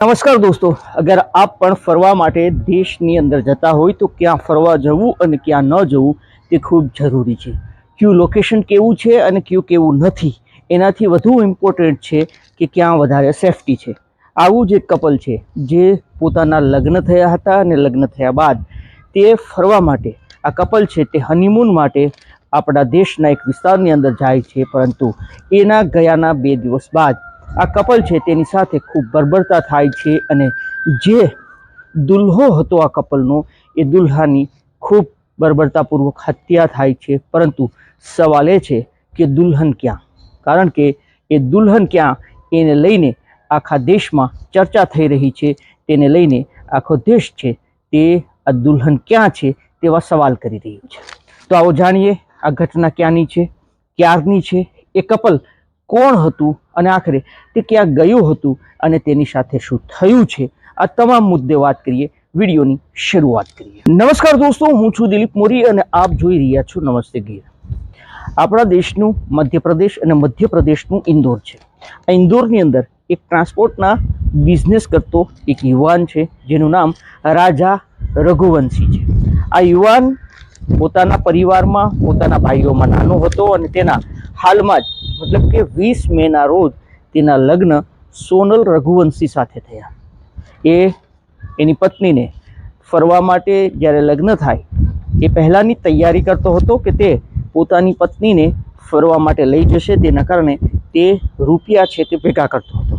નમસ્કાર દોસ્તો, અગર આપ પણ ફરવા માટે દેશની અંદર જતા હોય તો ક્યાં ફરવા જવું અને ક્યાં ન જવું તે ખૂબ જરૂરી છે. કયું લોકેશન કેવું છે અને કયું કેવું નથી, એનાથી વધુ ઇમ્પોર્ટન્ટ છે કે ક્યાં વધારે સેફટી છે. આવું જ એક કપલ છે, જે પોતાના લગ્ન થયા હતા અને લગ્ન થયા બાદ તે ફરવા માટે, આ કપલ છે તે હનીમૂન માટે આપણા દેશના એક વિસ્તારની અંદર જાય છે, પરંતુ એના ગયાના બે દિવસ બાદ આ કપલ છે તેની સાથે ખૂબ બર્બરતા થાય છે અને જે દુલ્હો હતો આ કપલનો, એ દુલ્હાની ખૂબ બર્બરતાપૂર્વક હત્યા થાય છે. પરંતુ સવાલ એ છે કે દુલ્હન ક્યાં? કારણ કે એ દુલ્હન ક્યાં? એને લઈને આખા દેશમાં ચર્ચા થઈ રહી છે. તેને લઈને આખો દેશ છે તે આ દુલ્હન ક્યાં છે તેવા સવાલ કરી રહ્યું છે. તો આવો જાણીએ આ ઘટના ક્યાંની છે? ક્યારની છે? એ કપલ કોણ હતું અને આખરે તે ક્યાં ગયું હતું અને તેની સાથે શું થયું છે? આ તમામ મુદ્દે વાત કરીએ, વિડીયોની શરૂઆત કરીએ. નમસ્કાર દોસ્તો, હું છું દિલીપ મોરી અને આપ જોઈ રહ્યા છો નમસ્તે ગીર. આપણા દેશનું મધ્યપ્રદેશ અને મધ્યપ્રદેશનું ઇન્દોર છે. આ ઇન્દોરની અંદર એક ટ્રાન્સપોર્ટના બિઝનેસ કરતો એક યુવાન છે, જેનું નામ રાજા રઘુવંશી છે. આ યુવાન પોતાના પરિવારમાં, પોતાના ભાઈઓમાં નાનો હતો અને તેના હાલમાં જ મતલબ કે વીસ મેના રોજ તેના લગ્ન સોનલ રઘુવંશી સાથે થયા. એ એની પત્નીને ફરવા માટે જ્યારે લગ્ન થાય, એ પહેલાંની તૈયારી કરતો હતો કે તે પોતાની પત્નીને ફરવા માટે લઈ જશે. તેના કારણે તે રૂપિયા છે તે ભેગા કરતો હતો.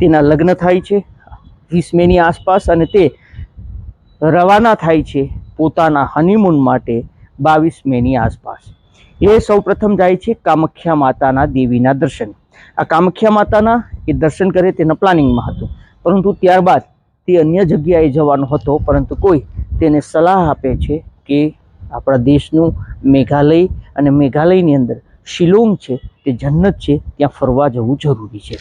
તેના લગ્ન થાય છે વીસ મેની આસપાસ અને તે રવાના થાય છે પોતાના હનીમૂન માટે બાવીસ મેની આસપાસ. એ સૌપ્રથમ જાય છે કામખ્યા માતાના દેવીના દર્શન. આ કામખ્યા માતાના એ દર્શન કરે તેના પ્લાનિંગમાં હતું. પરંતુ ત્યારબાદ તે અન્ય જગ્યાએ જવાનો હતો, પરંતુ કોઈ તેને સલાહ આપે છે કે આપણા દેશનું મેઘાલય અને મેઘાલયની અંદર શિલોંગ છે, તે જન્નત છે, ત્યાં ફરવા જવું જરૂરી છે.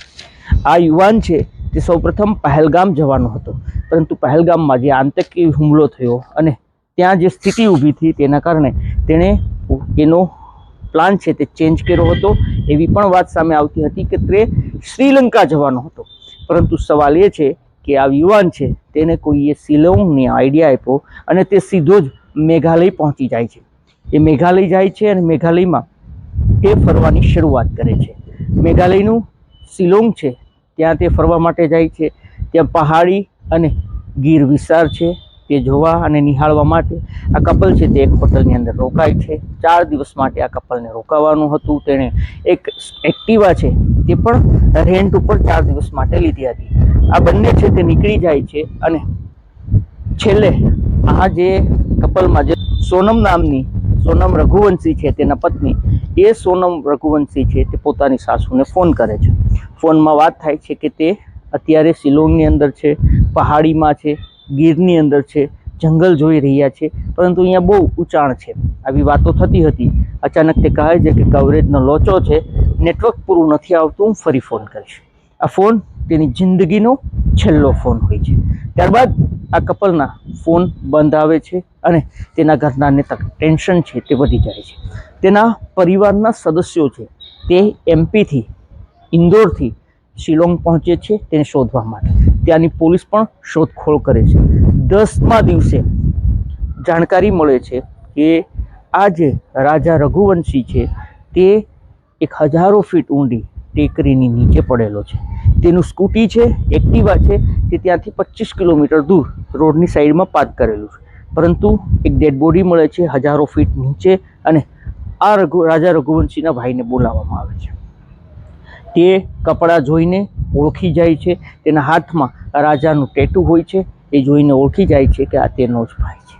આ યુવાન છે, તે સૌપ્રથમ પહેલગામ જવાનો હતો. પરંતુ પહેલગામમાં જે આતંકી હુમલો થયો અને ત્યાં જે સ્થિતિ ઊભી થઈ તેના કારણે તેણે એનો પ્લાન છે તે ચેન્જ કર્યો હતો. એવી પણ વાત સામે આવતી હતી કે તે શ્રીલંકા જવાનો હતો. પરંતુ સવાલ એ છે કે આ યુવાન છે તેને કોઈએ શિલોંગની આઈડિયા આપ્યો અને તે સીધો જ મેઘાલય પહોંચી જાય છે. એ મેઘાલય જાય છે અને મેઘાલયમાં તે ફરવાની શરૂઆત કરે છે. મેઘાલયનું શિલોંગ છે, ત્યાં તે ફરવા માટે જાય છે. ત્યાં પહાડી અને ગીર વિસ્તાર છે. તે જોવા અને નિહાળવા માટે આ કપલ છે તે એક હોટલની અંદર રોકાય છે. ચાર દિવસ માટે આ કપલને રોકાવાનું હતું. તેણે એક એક્ટિવા છે તે પણ રેન્ટ ઉપર ચાર દિવસ માટે લીધી હતી. આ બંને છે તે નીકળી જાય છે અને છેલ્લે આ જે કપલમાં જે સોનમ નામની સોનમ રઘુવંશી છે તેના પત્ની, એ સોનમ રઘુવંશી છે તે પોતાની સાસુને ફોન કરે છે. ફોનમાં વાત થાય છે કે તે અત્યારે શિલોંગની અંદર છે, પહાડીમાં છે ગીરની અંદર છે, જંગલ જોઈ રહ્યા છે, પરંતુ અહીંયા બહુ ઊંચાણ છે. આવી વાતો થતી હતી. અચાનક તે કહે છે કે કવરેજનો લોચો છે, નેટવર્ક પૂરું નથી આવતું, હું ફરી ફોન કરીશ. આ ફોન તેની જિંદગીનો છેલ્લો ફોન હોય છે. ત્યારબાદ આ કપલના ફોન બંધ આવે છે અને તેના ઘરનાને તક ટેન્શન છે તે વધી જાય છે. તેના પરિવારના સદસ્યો છે તે એમપીથી, ઇન્દોરથી શિલોંગ પહોંચે છે તેને શોધવા માટે. ત્યાંની પોલીસ પણ શોધખોળ કરે છે. દસમા દિવસે જાણકારી મળે છે કે આ જે રાજા રઘુવંશી છે, તે એક હજારો ફીટ ઊંડી ટેકરીની નીચે પડેલો છે. તેનું સ્કૂટી છે, એક્ટિવા છે, તે ત્યાંથી પચીસ કિલોમીટર દૂર રોડની સાઈડમાં પાર્ક કરેલું છે. પરંતુ એક ડેડ બોડી મળે છે હજારો ફીટ નીચે અને આ રઘુ, રાજા રઘુવંશીના ભાઈને બોલાવવામાં આવે છે. તે કપડાં જોઈને ઓળખી જાય છે. તેના હાથમાં રાજાનું ટેટુ હોય છે. એ જોઈને ઓળખી જાય છે કે આ તેનો જ ભાઈ છે.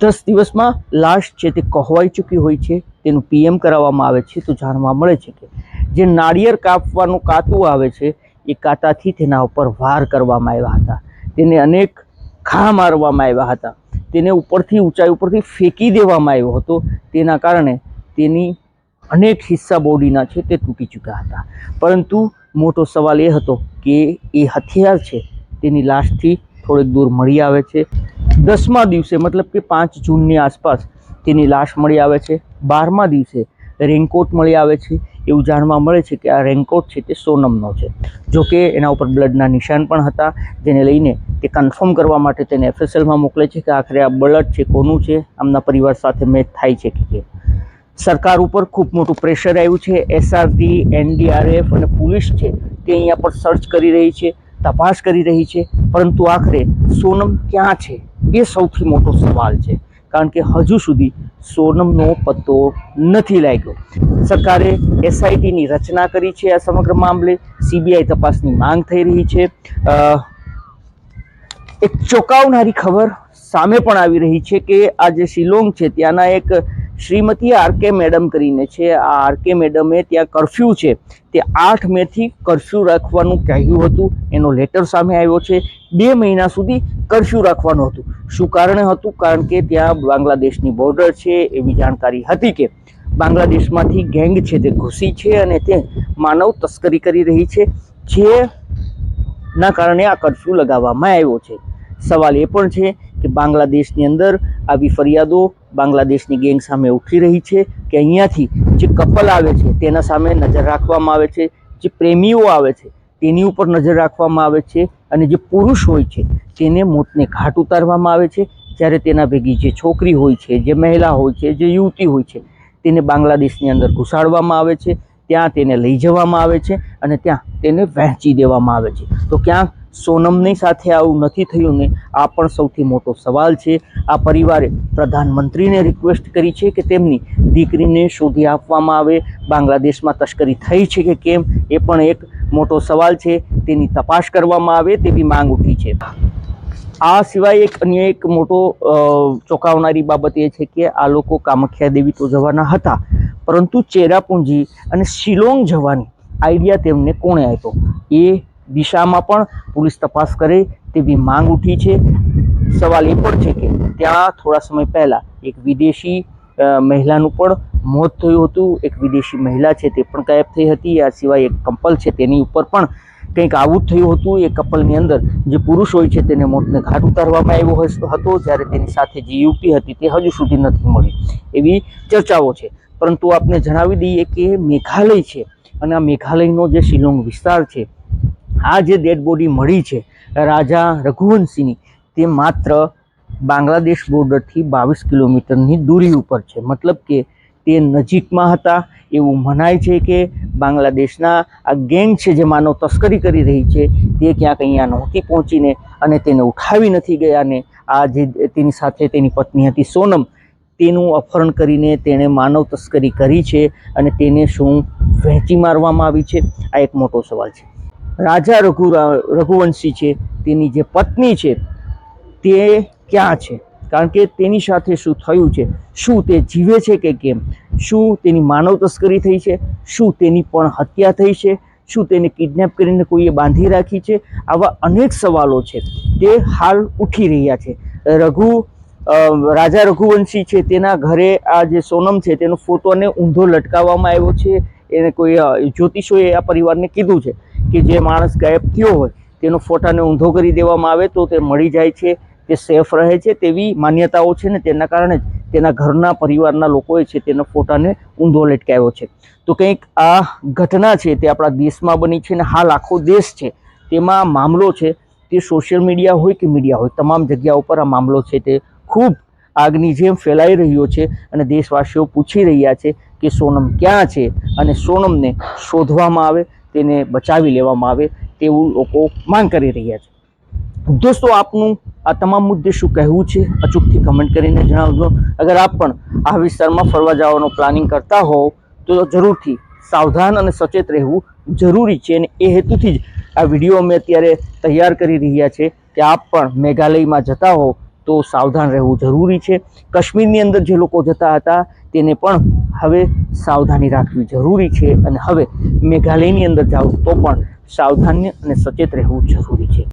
દસ દિવસમાં લાશ છે તે કહવાઈ ચૂકી હોય છે, તેનું પીએમ કરાવવામાં આવે છે તો જાણવા મળે છે કે જે નાળિયેર કાપવાનું કાતું આવે છે, એ કાંતાથી તેના ઉપર વાર કરવામાં આવ્યા હતા. તેને અનેક ઘા મારવામાં આવ્યા હતા. તેને ઉપરથી ઊંચાઈ ઉપરથી ફેંકી દેવામાં આવ્યો હતો. તેના કારણે તેની અનેક હિસ્સા બોડીના છે તે તૂટી ચૂક્યા હતા. પરંતુ મોટો સવાલ એ હતો કે એ હથિયાર છે તેની લાશથી થોડેક દૂર મળી આવે છે? દસમા દિવસે, મતલબ કે પાંચ જૂનની આસપાસ તેની લાશ મળી આવે છે. બારમા દિવસે રેનકોટ મળી આવે છે. એવું જાણવા મળે છે કે આ રેનકોટ છે તે સોનમનો છે. જો કે એના ઉપર બ્લડના નિશાન પણ હતા, જેને લઈને તે કન્ફર્મ કરવા માટે તેને એફએસએલમાં મોકલે છે કે આખરે આ બ્લડ છે, કોનું છે? આમના પરિવાર સાથે મેચ થાય છે કે સરકાર ઉપર ખૂબ મોટું પ્રેશર આવ્યું છે. એસઆરટી એનડીઆરએફ અને પોલીસ છે તે અહીંયા પર સર્ચ કરી રહી છે, તપાસ કરી રહી છે. પરંતુ આખરે સોનમ ક્યાં છે? એ સૌથી મોટો સવાલ છે. કારણ કે હજુ સુધી સોનમનો પત્તો નથી લાગ્યો. સરકારે એસઆઈટીની રચના કરી છે આ સમગ્ર મામલે. સીબીઆઈ તપાસની માંગ થઈ રહી છે. એક ચોંકાવનારી ખબર સામે પણ આવી રહી છે કે આ જે શિલોંગ છે ત્યાંના એક શ્રીમતી આર કે મેડમ કરીને છે. આ આર કે મેડમે ત્યાં કરફ્યુ છે. તે આઠ મેથી કરફ્યુ રાખવાનું કહ્યું હતું. એનો લેટર સામે આવ્યો છે. બે મહિના સુધી કરફ્યુ રાખવાનું હતું. શું કારણે હતું? કારણ કે ત્યાં બાંગ્લાદેશની બોર્ડર છે. એવી જાણકારી હતી કે બાંગ્લાદેશમાંથી ગેંગ છે તે ઘૂસી છે અને તે માનવ તસ્કરી કરી રહી છે. જે ના કારણે આ કરફ્યુ લગાવવામાં આવ્યો છે. સવાલ એ પણ છે કે બાંગ્લાદેશની અંદર આવી ફરિયાદો બાંગ્લાદેશની ગેંગ સામે ઉઠી રહી છે કે અહીંયાથી જે કપલ આવે છે તેના સામે નજર રાખવામાં આવે છે, જે પ્રેમીઓ આવે છે તેની ઉપર નજર રાખવામાં આવે છે અને જે પુરુષ હોય છે તેને મોતને ઘાટ ઉતારવામાં આવે છે. જ્યારે તેના ભેગી જે છોકરી હોય છે, જે મહિલા હોય છે, જે યુવતી હોય છે તેને બાંગ્લાદેશની અંદર ઘુસાડવામાં આવે છે, ત્યાં તેને લઈ જવામાં આવે છે અને ત્યાં તેને વહેંચી દેવામાં આવે છે. તો ક્યાંક સોનમની સાથે આવું નથી થયું ને આ પણ સૌથી મોટો સવાલ છે. આ પરિવારે પ્રધાનમંત્રીને રિક્વેસ્ટ કરી છે કે તેમની દીકરીને શોધી આપવામાં આવે. બાંગ્લાદેશમાં તસ્કરી થઈ છે કે કેમ એ પણ એક મોટો સવાલ છે. તેની તપાસ કરવામાં આવે તેવી માંગ ઉઠી છે. આ સિવાય એક અન્ય એક મોટો ચોંકાવનારી બાબત એ છે કે આ લોકો કામાખ્યા દેવી તો જવાના હતા, પરંતુ ચેરાપુંજી અને શિલોંગ જવાની આઈડિયા તેમને કોણે આપ્યો? એ દિશામાં પણ પોલીસ તપાસ કરે તેવી માંગ ઉઠી છે. સવાલ એ પણ છે કે ત્યાં થોડા સમય પહેલાં એક વિદેશી મહિલાનું પણ મોત થયું હતું. એક વિદેશી મહિલા છે તે પણ ગાયબ થઈ હતી. આ સિવાય એક કપલ છે તેની ઉપર પણ કંઈક આવું જ થયું હતું. એ કપલની અંદર જે પુરુષ હોય છે તેને મોતને ઘાટ ઉતારવામાં આવ્યો હતો. જ્યારે તેની સાથે જે યુવતી હતી તે હજુ સુધી નથી મળી. એવી ચર્ચાઓ છે. પરંતુ આપને જણાવી દઈએ કે મેઘાલય છે અને આ મેઘાલયનો જે શિલોંગ વિસ્તાર છે આ જે ડેડ બોડી મળી છે, રાજા રઘુવંશીની, તે માત્ર બાંગ્લાદેશ બોર્ડરથી બાવીસ કિલોમીટરની દૂરી ઉપર છે. મતલબ કે તે નજીકમાં હતા. એવું મનાય છે કે બાંગ્લાદેશના આ ગેંગ છે જે માનવ તસ્કરી કરી રહી છે, તે ક્યાંક અહીંયા નહોતી પહોંચીને અને તેને ઉઠાવી નથી ગયા ને આ જે તેની સાથે તેની પત્ની હતી સોનમ, તેનું અપહરણ કરીને તેણે માનવ તસ્કરી કરી છે અને તેને શું વહેંચી મારવામાં આવી છે? આ એક મોટો સવાલ છે. રાજા રઘુ રઘુવંશી છે, તેની જે પત્ની છે, તે ક્યાં છે? કારણ કે તેની સાથે શું થયું છે? શું તે જીવે છે કે કેમ? શું તેની માનવ તસ્કરી થઈ છે? શું તેની પણ હત્યા થઈ છે? શું તેને કિડનેપ કરીને કોઈએ બાંધી રાખી છે? આવા અનેક સવાલો છે. તે હાલ ઉઠી રહ્યા છે. રઘુ રાજા રઘુવંશી છે, તેના ઘરે આ જે સોનમ છે, તેનો ફોટોને ઊંધો લટકાવવામાં આવ્યો છે. એને કોઈ જ્યોતિષોએ આ પરિવારને કીધું છે કે જે માણસ ગાયબ થયો હોય તેનો ફોટાને ઊંધો કરી દેવામાં આવે તો તે મળી જાય છે, તે સેફ રહે છે તેવી માન્યતાઓ છે ને તેના કારણે જ તેના ઘરના પરિવારના લોકોએ છે તેના ફોટાને ઊંધો લટકાવ્યો છે. તો કંઈક આ ઘટના છે તે આપણા દેશમાં બની છે ને હાલ આખો દેશ છે તેમાં મામલો છે તે સોશિયલ મીડિયા હોય કે મીડિયા હોય, તમામ જગ્યા ઉપર આ મામલો છે તે ખૂબ આગની જેમ ફેલાઈ રહ્યો છે અને દેશવાસીઓ પૂછી રહ્યા છે કે સોનમ ક્યાં છે અને સોનમને શોધવામાં આવે, તેને બચાવી લેવામાં આવે તેવું લોકો માંગ કરી રહ્યા છે. દોસ્તો, આપનું આ તમામ મુદ્દે શું કહેવું છે? અચૂકથી કમેન્ટ કરીને જણાવજો. અગર આપ પણ આ વિસ્તારમાં ફરવા જવાનો પ્લાનિંગ કરતા હોવ, તો જરૂરથી સાવધાન અને સચેત રહેવું જરૂરી છે અને એ હેતુથી જ આ વીડિયો અમે અત્યારે તૈયાર કરી રહ્યા છે કે આપ પણ મેઘાલયમાં જતા હોવ તો સાવધાન રહેવું જરૂરી છે. કાશ્મીરની અંદર જે લોકો જતા હતા, તેને પણ હવે સાવધાની રાખવી જરૂરી છે અને હવે મેઘાલયની અંદર જાઓ તો પણ સાવધાન અને સચેત રહેવું જરૂરી છે.